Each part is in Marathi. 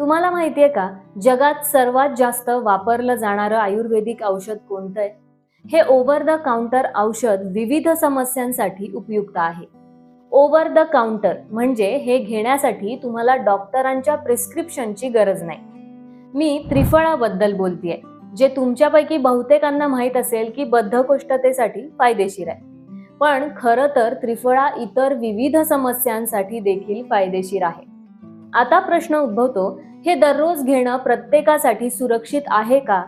तुम्हाला माहितीये का? जगात सर्वात जास्त वापरलं जाणारं आयुर्वेदिक औषध कोणतं आहे? हे ओव्हर द काउंटर औषध विविध समस्यांसाठी उपयुक्त आहे. ओव्हर द काउंटर म्हणजे हे घेण्यासाठी तुम्हाला डॉक्टरांच्या प्रिस्क्रिप्शनची गरज नाही. मी त्रिफळाबद्दल बोलतेय जे तुमच्यापैकी बहुतेकांना माहीत असेल की बद्धकोष्ठतेसाठी फायदेशीर आहे. पण खरं तर त्रिफळा इतर विविध समस्यांसाठी देखील फायदेशीर आहे. आता प्रश्न उद्भवतो हे दररोज घेणं प्रत्येकासाठी सुरक्षित आहे का?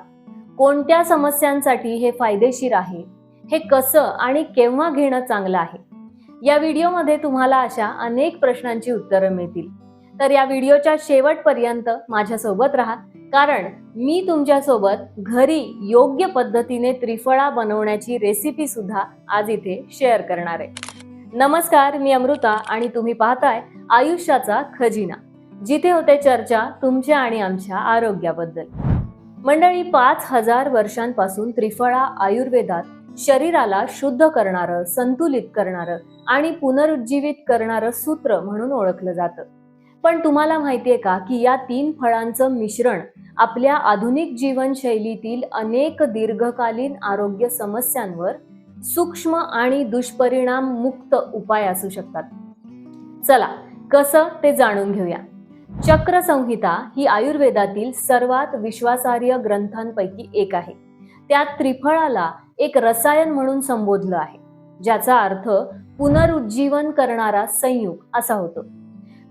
कोणत्या समस्यांसाठी हे फायदेशीर आहे? हे कसं आणि केव्हा घेणं चांगलं आहे? या व्हिडिओमध्ये तुम्हाला अशा अनेक प्रश्नांची उत्तरं मिळतील. तर या व्हिडिओच्या शेवटपर्यंत माझ्यासोबत राहा कारण मी तुमच्यासोबत घरी योग्य पद्धतीने त्रिफळा बनवण्याची रेसिपी सुद्धा आज इथे शेअर करणार आहे. नमस्कार मी अमृता आणि तुम्ही पाहताय आयुष्याचा खजिना. जिथे होते चर्चा तुमच्या आणि आमच्या आरोग्याबद्दल. मंडळी पाच हजार वर्षांपासून त्रिफळा आयुर्वेदात शरीराला शुद्ध करणारं संतुलित करणारं आणि पुनरुज्जीवित करणारं सूत्र म्हणून ओळखलं जातं. पण तुम्हाला माहितीये का की या तीन फळांचं मिश्रण आपल्या आधुनिक जीवनशैलीतील अनेक दीर्घकालीन आरोग्य समस्यांवर सूक्ष्म आणि दुष्परिणाम मुक्त उपाय असू शकतात. चला कसं ते जाणून घेऊया. चक्रसंहिता ही आयुर्वेदातील सर्वात विश्वासार्ह ग्रंथांपैकी एक आहे. त्यात त्रिफळाला एक रसायन म्हणून संबोधलं आहे ज्याचा अर्थ पुनरुज्जीवन करणारा संयुग असा होतो.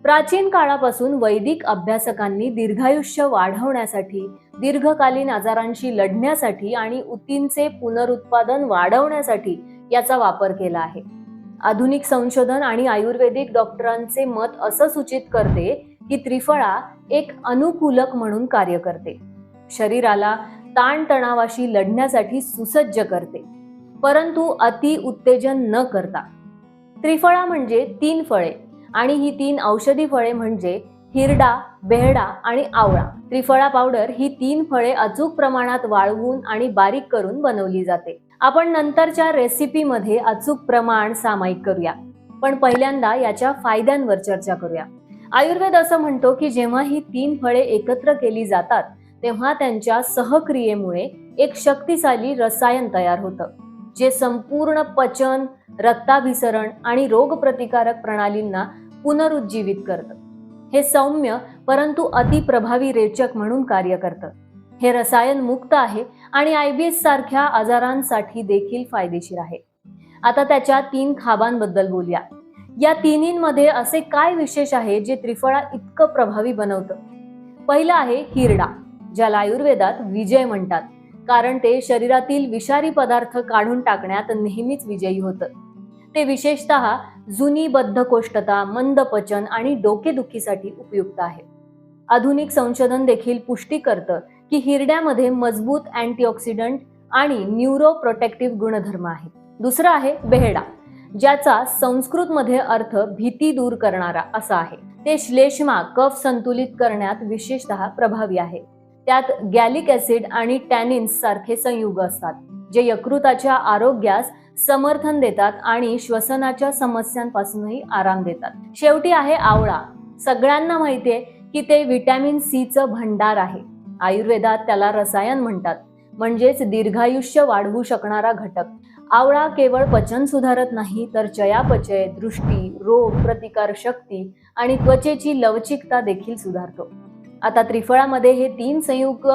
प्राचीन काळापासून वैदिक अभ्यासकांनी दीर्घायुष्य वाढवण्यासाठी दीर्घकालीन आजारांशी लढण्यासाठी आणि ऊतींचे पुनरुत्पादन वाढवण्यासाठी याचा वापर केला आहे. आधुनिक संशोधन आणि आयुर्वेदिक डॉक्टरांचे मत असं सूचित करते ही त्रिफळा एक अनुकूलक म्हणून कार्य करते. शरीराला ताणतणावाशी लढण्यासाठी सुसज्ज करते परंतु अति उत्तेजन न करता. त्रिफळा म्हणजे तीन फळे आणि ही तीन औषधी फळे म्हणजे हिरडा बेहडा आणि आवळा. त्रिफळा पावडर ही तीन फळे अचूक प्रमाणात वाळवून आणि बारीक करून बनवली जाते. आपण नंतरच्या रेसिपीमध्ये अचूक प्रमाण सामायिक करूया पण पहिल्यांदा याच्या फायद्यांवर चर्चा करूया. आयुर्वेद असं म्हणतो की जेव्हा ही तीन फळे एकत्र केली जातात तेव्हा त्यांच्या सहक्रियेमुळे एक शक्तिशाली रसायन तयार होतं जे संपूर्ण पचन रक्ताभिसरण आणि रोगप्रतिकारक प्रणालींना पुनरुज्जीवित करतं. हे सौम्य परंतु अतिप्रभावी रेचक म्हणून कार्य करतं. हे रसायन मुक्त आहे आणि आय बी एस सारख्या आजारांसाठी देखील फायदेशीर आहे. आता त्याच्या तीन खाबांबद्दल बोलूया. या तिन्हींमध्ये असे काय विशेष आहे जे त्रिफळा इतकं प्रभावी बनवतं? पहिलं आहे हिरडा ज्याला आयुर्वेदात विजय म्हणतात. कारण ते शरीरातील विषारी पदार्थ काढून टाकण्यात नेहमीच विजयी होतं. ते विशेषतः जुनी बद्धकोष्ठता मंद पचन आणि डोकेदुखीसाठी उपयुक्त आहे. आधुनिक संशोधन देखील पुष्टी करतं की हिरड्यामध्ये मजबूत अँटीऑक्सिडंट आणि न्यूरो प्रोटेक्टिव्ह गुणधर्म आहेत. दुसरं आहे बेहडा ज्याचा संस्कृतमध्ये अर्थ भीती दूर करणारा असा आहे. ते श्लेष्मा कफ संतुलित करण्यात विशेषतः प्रभावी आहे. त्यात गॅलिक ऍसिड आणि टॅनिन्स सारखे संयुग असतात जे यकृताच्या आरोग्यास समर्थन देतात आणि श्वसनाच्या समस्यांपासूनही आराम देतात. शेवटी आहे आवळा. सगळ्यांना माहितीये की ते व्हिटॅमिन सीचं भंडार आहे. आयुर्वेदात त्याला रसायन म्हणतात. म्हणजेच दीर्घायुष्य वाढवू शकणारा घटक. आवळा केवळ पचन सुधारत नाही तर चयापचय दृष्टी रोग प्रतिकार शक्ती आणि त्वचेची लवचिकता देखील सुधारतो. आता त्रिफळामध्ये हे तीन संयुग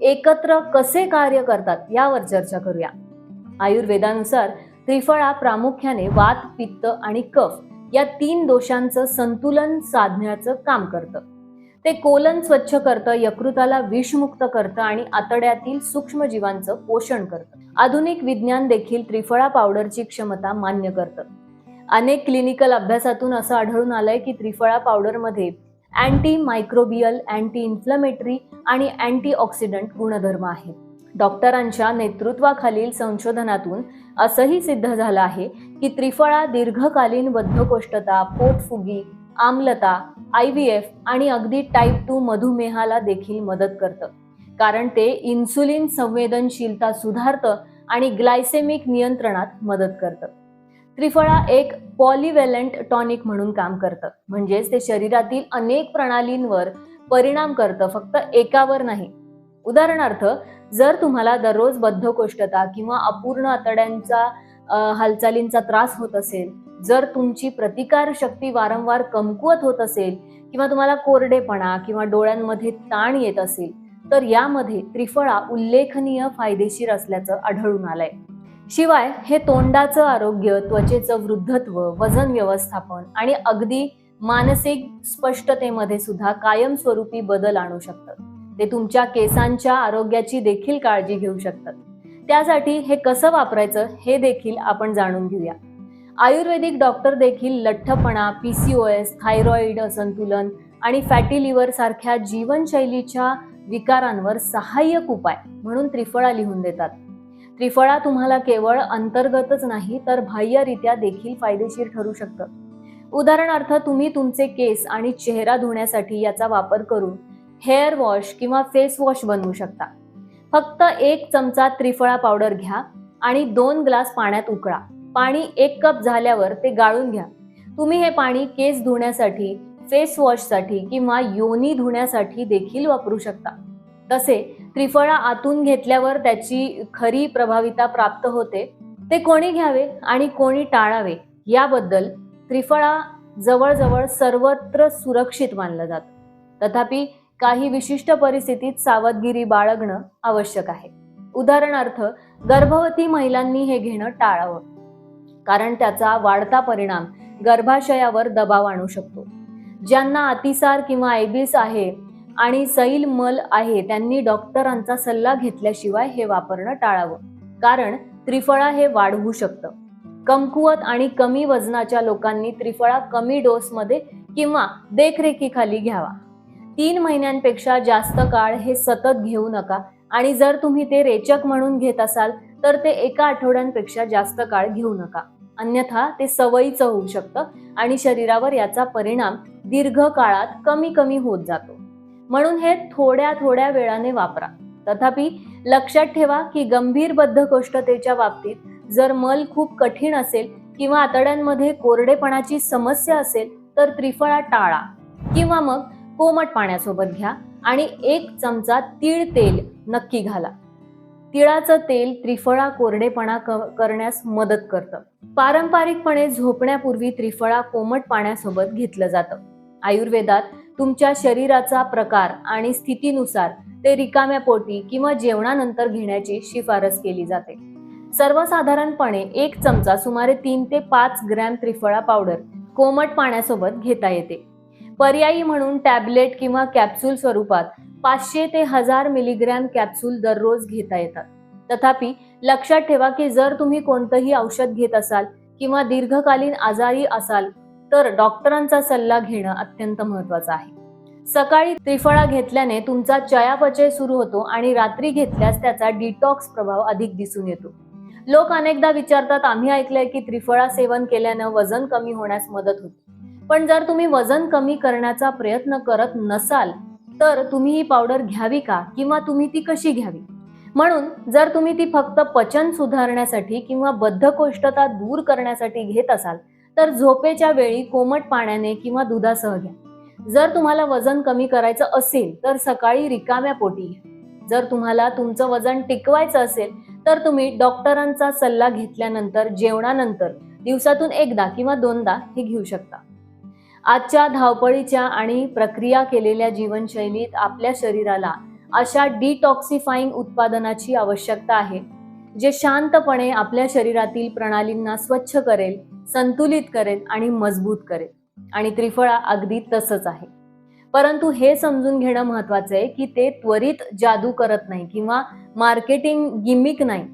एकत्र कसे कार्य करतात यावर चर्चा करूया. आयुर्वेदानुसार त्रिफळा प्रामुख्याने वात पित्त आणि कफ या तीन दोषांचं संतुलन साधण्याचं काम करतं. ते कोलन स्वच्छ करतं यकृताला विषमुक्त करतं आणि आतड्यातील सूक्ष्मजीवांचं पोषण करतं. आधुनिक विज्ञान देखील त्रिफळा पावडरची क्षमता मान्य करतं. अनेक क्लिनिकल अभ्यासातून असं आढळून आलंय की त्रिफळा पावडरमध्ये अँटी मायक्रोबियल अँटी इन्फ्लमेटरी आणि अँटी ऑक्सिडंट गुणधर्म आहेत. डॉक्टरांच्या नेतृत्वाखालील संशोधनातून असंही सिद्ध झालं आहे की त्रिफळा दीर्घकालीन बद्धकोष्ठता पोटफुगी आम्लता आय व्ही एफ आणि अगदी टाईप टू मधुमेहाला देखील मदत करतं. कारण ते इन्सुलिन संवेदनशीलता सुधारतं आणि ग्लायसेमिक नियंत्रणात मदत करतं. त्रिफळा एक पॉलिवेलंट टॉनिक म्हणून काम करतं. म्हणजेच ते शरीरातील अनेक प्रणालींवर परिणाम करतं फक्त एकावर नाही. उदाहरणार्थ जर तुम्हाला दररोज बद्धकोष्ठता किंवा अपूर्ण आतड्यांचा हालचालींचा त्रास होत असेल जर तुमची प्रतिकार शक्ती वारंवार कमकुवत होत असेल किंवा तुम्हाला कोरडेपणा किंवा डोळ्यांमध्ये ताण येत असेल तर यामध्ये त्रिफळा उल्लेखनीय फायदेशीर असल्याचं आढळून आलंय. शिवाय हे तोंडाचं आरोग्य त्वचेचं वृद्धत्व वजन व्यवस्थापन आणि अगदी मानसिक स्पष्टतेमध्ये सुद्धा कायमस्वरूपी बदल आणू शकतात. ते तुमच्या केसांच्या आरोग्याची देखील काळजी घेऊ शकतात. त्यासाठी हे कसं वापरायचं हे देखील आपण जाणून घेऊया. आयुर्वेदिक डॉक्टर देखील लठ्ठपणा पीसीओएस थायरॉईड असंतुलन आणि फॅटी लिव्हर सारख्या जीवनशैलीच्या विकारांवर सहाय्यक उपाय म्हणून त्रिफळा लिहून देतात. त्रिफळा तुम्हाला केवळ अंतर्गतच नाही तर बाह्यरित्या देखील फायदेशीर ठरू शकतं. उदाहरणार्थ तुम्ही तुमचे केस आणि चेहरा धुण्यासाठी याचा वापर करून हेअर वॉश किंवा फेस वॉश बनवू शकता. फक्त एक चमचा त्रिफळा पावडर घ्या आणि दोन ग्लास पाण्यात उकळा. पाणी एक कप झाल्यावर ते गाळून घ्या. तुम्ही हे पाणी केस धुण्यासाठी फेस वॉशसाठी किंवा योनी धुण्यासाठी देखील वापरू शकता. तसे त्रिफळा आतून घेतल्यावर त्याची खरी प्रभाविता प्राप्त होते. ते कोणी घ्यावे आणि कोणी टाळावे याबद्दल त्रिफळा जवळजवळ सर्वत्र सुरक्षित मानलं जातं. तथापि काही विशिष्ट परिस्थितीत सावधगिरी बाळगणं आवश्यक आहे. उदाहरणार्थ गर्भवती महिलांनी हे घेणं टाळावं. कारण त्याचा वाढता परिणाम गर्भाशयावर दबाव आणू शकतो. ज्यांना अतिसार किंवा आयबीस आहे आणि सैल मल आहे त्यांनी डॉक्टरांचा सल्ला घेतल्याशिवाय हे वापरणं टाळावं. कारण त्रिफळा हे वाढवू शकतं. कमकुवत आणि कमी वजनाच्या लोकांनी त्रिफळा कमी डोसमध्ये किंवा देखरेखीखाली घ्यावा. तीन महिन्यांपेक्षा जास्त काळ हे सतत घेऊ नका आणि जर तुम्ही ते रेचक म्हणून घेत असाल तर ते एका आठवड्यांपेक्षा जास्त काळ घेऊ नका. अन्यथा ते सवयीचं होऊ शकतं आणि शरीरावर याचा परिणाम दीर्घ काळात कमी कमी होत जातो. म्हणून हे थोड्या थोड्या वेळाने वापरा. तथापि लक्षात ठेवा की गंभीर बद्धकोष्ठतेच्या बाबतीत जर मल खूप कठीण असेल किंवा आतड्यांमध्ये कोरडेपणाची समस्या असेल तर त्रिफळा टाळा किंवा मग कोमट पाण्यासोबत घ्या आणि एक चमचा तीळ तेल नक्की घाला. तिळाचं तेल त्रिफळा कोरडेपणा करण्यास मदत करतं. पारंपरिकपणे झोपण्यापूर्वी त्रिफळा कोमट पाण्यासोबत घेतलं जातं. आयुर्वेदात तुमच्या शरीराचा प्रकार आणि स्थितीनुसार ते रिकाम्या पोटी किंवा जेवणानंतर घेण्याची शिफारस केली जाते. सर्वसाधारणपणे एक चमचा सुमारे तीन ते पाच ग्रॅम त्रिफळा पावडर कोमट पाण्यासोबत घेता येते. पर्यायी म्हणून टॅबलेट किंवा कॅप्सूल स्वरूपात पाचशे ते हजार मिलीग्रॅम कॅप्सूल दररोज घेता येतात. तथापि लक्षात ठेवा की जर तुम्ही कोणतंही औषध घेत असाल किंवा दीर्घकालीन आजारी असाल तर डॉक्टरांचा सल्ला घेणं अत्यंत महत्वाचं आहे. सकाळी त्रिफळा घेतल्याने तुमचा चयापचय सुरू होतो आणि रात्री घेतल्यास त्याचा डिटॉक्स प्रभाव अधिक दिसून येतो. लोक अनेकदा विचारतात आम्ही ऐकलंय की त्रिफळा सेवन केल्यानं वजन कमी होण्यास मदत होते. पण जर तुम्ही वजन कमी करण्याचा प्रयत्न करत नसाल तर तुम्ही ही पावडर घ्यावी का? किंवा तुम्ही ती कशी घ्यावी? म्हणून जर तुम्ही ती फक्त पचन सुधारण्यासाठी किंवा बद्धकोष्ठता दूर करण्यासाठी घेत असाल तर झोपेच्या वेळी कोमट पाण्याने किंवा दुधासह घ्या. जर तुम्हाला वजन कमी करायचं असेल तर सकाळी रिकाम्या पोटी घ्या. जर तुम्हाला तुमचं वजन टिकवायचं असेल तर तुम्ही डॉक्टरांचा सल्ला घेतल्यानंतर जेवणानंतर दिवसातून एकदा किंवा दोनदा हे घेऊ शकता. आजच्या धावपळीच्या आणि प्रक्रिया केलेल्या जीवनशैलीत आपल्या शरीराला अशा डिटॉक्सिफाईंग उत्पादनाची आवश्यकता आहे जे शांतपणे आपल्या शरीरातील प्रणालींना स्वच्छ करेल संतुलित करेल आणि मजबूत करेल. आणि त्रिफळा अगदी तसंच आहे. परंतु हे समजून घेणं महत्वाचं आहे की ते त्वरित जादू करत नाही किंवा मार्केटिंग गिमिक नाही.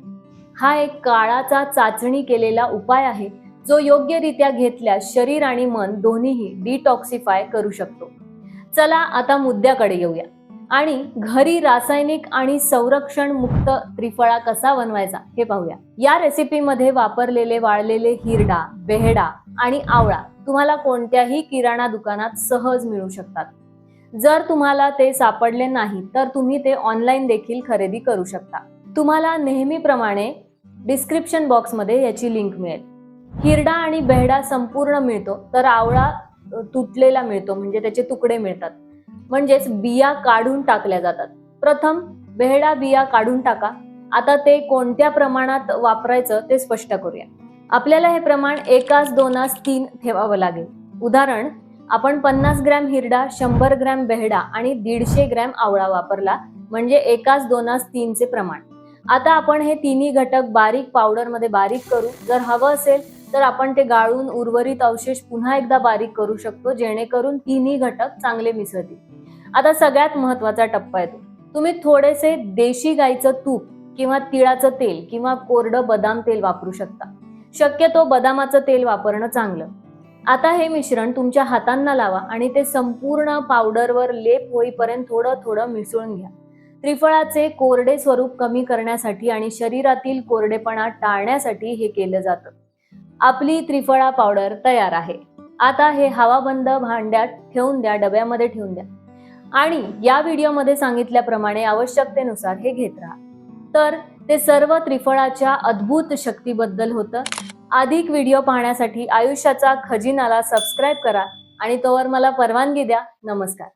हा एक काळाचा चाचणी केलेला उपाय आहे जो योग्यरित्या घेतल्यास शरीर आणि मन दोन्हीही डिटॉक्सिफाय करू शकतो. चला आता मुद्द्याकडे येऊया. आणि घरी रासायनिक आणि संरक्षण मुक्त त्रिफळा कसा बनवायचा हे पाहूया. या रेसिपीमध्ये वापरलेले वाळलेले हिरडा बेहडा आणि आवळा तुम्हाला कोणत्याही किराणा दुकानात सहज मिळू शकतात. जर तुम्हाला ते सापडले नाही तर तुम्ही ते ऑनलाईन देखील खरेदी करू शकता. तुम्हाला नेहमीप्रमाणे डिस्क्रिप्शन बॉक्समध्ये याची लिंक मिळेल. हिरडा आणि बेहडा संपूर्ण मिळतो तर आवळा तुटलेला मिळतो म्हणजे त्याचे तुकडे मिळतात. म्हणजेच बिया काढून टाकल्या जातात. प्रथम बेहडा बिया काढून टाका. आता ते कोणत्या प्रमाणात वापरायचं ते स्पष्ट करूया. आपल्याला हे प्रमाण एकाच दोनास तीन ठेवावं लागेल. उदाहरण आपण पन्नास ग्रॅम हिरडा शंभर ग्रॅम बेहडा आणि दीडशे ग्रॅम आवळा वापरला म्हणजे एकाच दोनास तीनचे प्रमाण. आता आपण हे तिन्ही घटक बारीक पावडरमध्ये बारीक करू. जर हवं असेल तर आपण ते गाळून उर्वरित अवशेष पुन्हा एकदा बारीक करू शकतो जेणेकरून तिन्ही घटक चांगले मिसळतील. आता सगळ्यात महत्त्वाचा टप्पा येतो. तुम्ही थोडेसे देशी गाईचं तूप किंवा तिळाचं तेल किंवा कोरडं बदाम तेल वापरू शकता. शक्यतो बदामाचं तेल वापरणं चांगलं. आता हे मिश्रण तुमच्या हातांना लावा आणि ते संपूर्ण पावडरवर लेप होईपर्यंत थोडं थोडं मिसळून घ्या. त्रिफळाचे कोरडे स्वरूप कमी करण्यासाठी आणि शरीरातील कोरडेपणा टाळण्यासाठी हे केलं जातं. आपली त्रिफळा पावडर तयार आहे. आता हे हवाबंद भांड्यात ठेवून द्या डब्यामध्ये ठेवून द्या. आणि या व्हिडिओमध्ये सांगितल्याप्रमाणे आवश्यकतेनुसार हे घेत राहा. तर ते सर्व त्रिफळाच्या अद्भुत शक्तीबद्दल होतं. अधिक व्हिडिओ पाहण्यासाठी आयुष्याचा खजिनाला सबस्क्राईब करा आणि तोवर मला परवानगी द्या. नमस्कार.